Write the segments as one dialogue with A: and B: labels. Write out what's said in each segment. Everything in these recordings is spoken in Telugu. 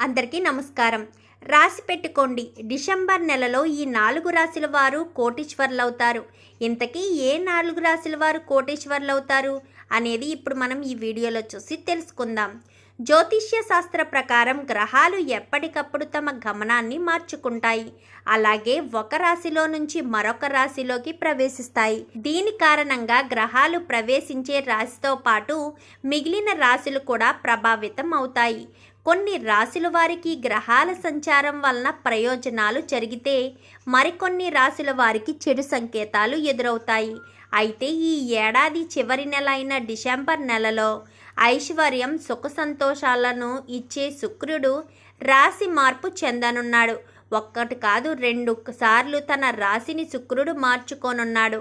A: అందరికీ నమస్కారం. రాసి పెట్టుకోండి. డిసెంబర్ నెలలో ఈ నాలుగు రాశుల వారు కోటీశ్వర్లు అవుతారు ఇంతకీ ఏ నాలుగు రాశుల వారు కోటీశ్వర్లు అవుతారు అనేది ఇప్పుడు మనం ఈ వీడియోలో చూసి తెలుసుకుందాం. జ్యోతిష్య శాస్త్ర ప్రకారం గ్రహాలు ఎప్పటికప్పుడు తమ గమనాన్ని మార్చుకుంటాయి. అలాగే ఒక రాశిలో నుంచి మరొక రాశిలోకి ప్రవేశిస్తాయి. దీని కారణంగా గ్రహాలు ప్రవేశించే రాశితో పాటు మిగిలిన రాశులు కూడా ప్రభావితం అవుతాయి. కొన్ని రాశుల వారికి గ్రహాల సంచారం వలన ప్రయోజనాలు జరిగితే మరికొన్ని రాశుల వారికి చెడు సంకేతాలు ఎదురవుతాయి. అయితే ఈ ఏడాది చివరి నెల అయిన డిసెంబర్ నెలలో ఐశ్వర్యం సుఖ సంతోషాలను ఇచ్చే శుక్రుడు రాశి మార్పు చెందనున్నాడు. ఒక్కటి కాదు రెండు సార్లు తన రాశిని శుక్రుడు మార్చుకోనున్నాడు.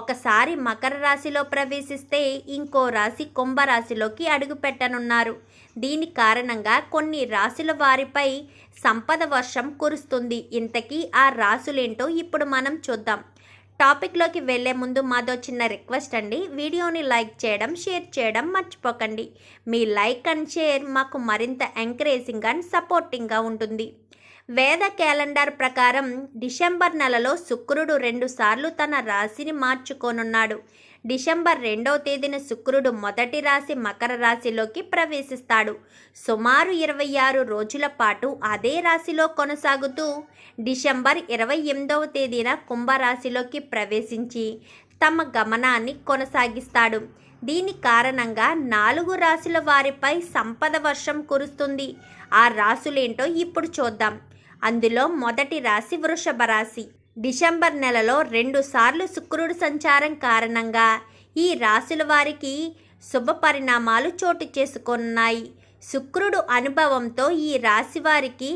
A: ఒకసారి మకర రాశిలో ప్రవేశిస్తే ఇంకో రాశి కుంభరాశిలోకి అడుగుపెట్టనున్నారు. దీని కారణంగా కొన్ని రాశుల వారిపై సంపద వర్షం కురుస్తుంది. ఇంతకీ ఆ రాశులేంటో ఇప్పుడు మనం చూద్దాం. టాపిక్లోకి వెళ్ళే ముందు మాదో చిన్న రిక్వెస్ట్ అండి. వీడియోని లైక్ చేయడం షేర్ చేయడం మర్చిపోకండి. మీ లైక్ అండ్ షేర్ మాకు మరింత ఎంకరేజింగ్ అండ్ సపోర్టింగ్గా ఉంటుంది. వేద క్యాలెండర్ ప్రకారం డిసెంబర్ నెలలో శుక్రుడు రెండుసార్లు తన రాశిని మార్చుకోనున్నాడు. డిసెంబర్ రెండవ తేదీన శుక్రుడు మొదటి రాశి మకర రాశిలోకి ప్రవేశిస్తాడు. సుమారు ఇరవై ఆరు రోజుల పాటు అదే రాశిలో కొనసాగుతూ డిసెంబర్ ఇరవై ఎనిమిదవ తేదీన కుంభరాశిలోకి ప్రవేశించి తమ గమనాన్ని కొనసాగిస్తాడు. దీని కారణంగా నాలుగు రాశుల వారిపై సంపద వర్షం కురుస్తుంది. ఆ రాశులేంటో ఇప్పుడు చూద్దాం. అందులో మొదటి రాశి వృషభ రాశి. డిసెంబర్ నెలలో రెండు సార్లు శుక్రుడు సంచారం కారణంగా ఈ రాశుల వారికి శుభ పరిణామాలు చోటు చేసుకున్నాయి. శుక్రుడు అనుభవంతో ఈ రాశి వారికి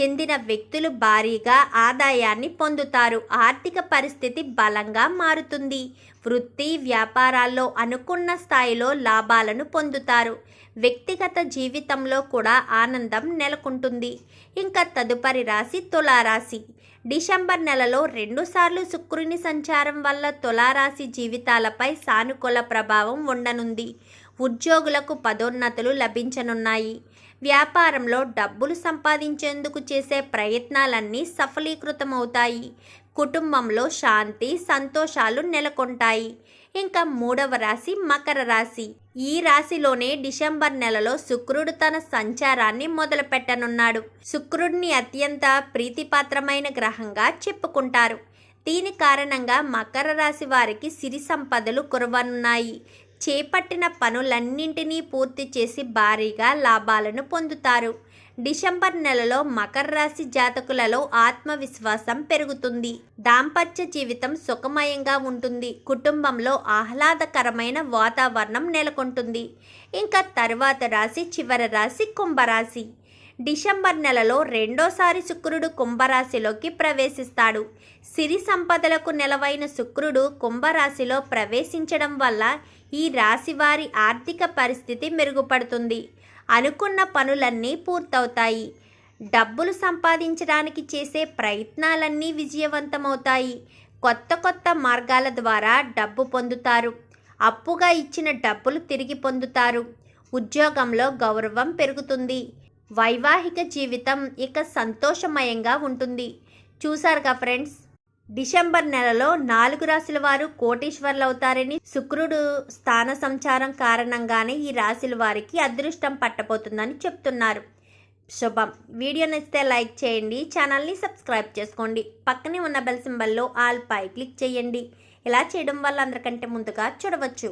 A: చెందిన వ్యక్తులు భారీగా ఆదాయాన్ని పొందుతారు. ఆర్థిక పరిస్థితి బలంగా మారుతుంది. వృత్తి వ్యాపారాల్లో అనుకున్న స్థాయిలో లాభాలను పొందుతారు. వ్యక్తిగత జీవితంలో కూడా ఆనందం నెలకొంటుంది. ఇంకా తదుపరి రాశి తులారాశి. డిసెంబర్ నెలలో రెండుసార్లు శుక్రుని సంచారం వల్ల తులారాశి జీవితాలపై సానుకూల ప్రభావం ఉండనుంది. ఉద్యోగులకు పదోన్నతులు లభించనున్నాయి. వ్యాపారంలో డబ్బులు సంపాదించేందుకు చేసే ప్రయత్నాలన్నీ సఫలీకృతమవుతాయి. కుటుంబంలో శాంతి సంతోషాలు నెలకొంటాయి. ఇంకా మూడవ రాశి మకర రాశి. ఈ రాశిలోనే డిసెంబర్ నెలలో శుక్రుడు తన సంచారాన్ని మొదలుపెట్టనున్నాడు. శుక్రుడిని అత్యంత ప్రీతిపాత్రమైన గ్రహంగా చెప్పుకుంటారు. దీని కారణంగా మకర రాశి వారికి సిరి సంపదలు కురవనున్నాయి. చేపట్టిన పనులన్నింటినీ పూర్తి చేసి భారీగా లాభాలను పొందుతారు. డిసెంబర్ నెలలో మకర రాశి జాతకులలో ఆత్మవిశ్వాసం పెరుగుతుంది. దాంపత్య జీవితం సుఖమయంగా ఉంటుంది. కుటుంబంలో ఆహ్లాదకరమైన వాతావరణం నెలకొంటుంది. ఇంకా తరువాత రాశి చివరి రాశి కుంభరాశి. డిసెంబర్ నెలలో రెండోసారి శుక్రుడు కుంభరాశిలోకి ప్రవేశిస్తాడు. సిరి సంపదలకు నెలవైన శుక్రుడు కుంభరాశిలో ప్రవేశించడం వల్ల ఈ రాశి వారి ఆర్థిక పరిస్థితి మెరుగుపడుతుంది. అనుకున్న పనులన్నీ పూర్తవుతాయి. డబ్బులు సంపాదించడానికి చేసే ప్రయత్నాలన్నీ విజయవంతమవుతాయి. కొత్త కొత్త మార్గాల ద్వారా డబ్బు పొందుతారు. అప్పుగా ఇచ్చిన డబ్బులు తిరిగి పొందుతారు. ఉద్యోగంలో గౌరవం పెరుగుతుంది. వైవాహిక జీవితం ఇక సంతోషమయంగా ఉంటుంది. చూసారుగా ఫ్రెండ్స్? డిసెంబర్ నెలలో నాలుగు రాశుల వారు కోటీశ్వర్లు అవుతారని శుక్రుడు స్థాన సంచారం కారణంగానే ఈ రాశుల వారికి అదృష్టం పట్టబోతుందని చెప్తున్నారు. శుభం. వీడియో నచ్చితే లైక్ చేయండి ఛానల్ని సబ్స్క్రైబ్ చేసుకోండి. పక్కనే ఉన్న బెల్ సింబల్లో ఆల్ పై క్లిక్ చేయండి. ఇలా చేయడం వల్ల అందరికంటే ముందుగా చూడవచ్చు.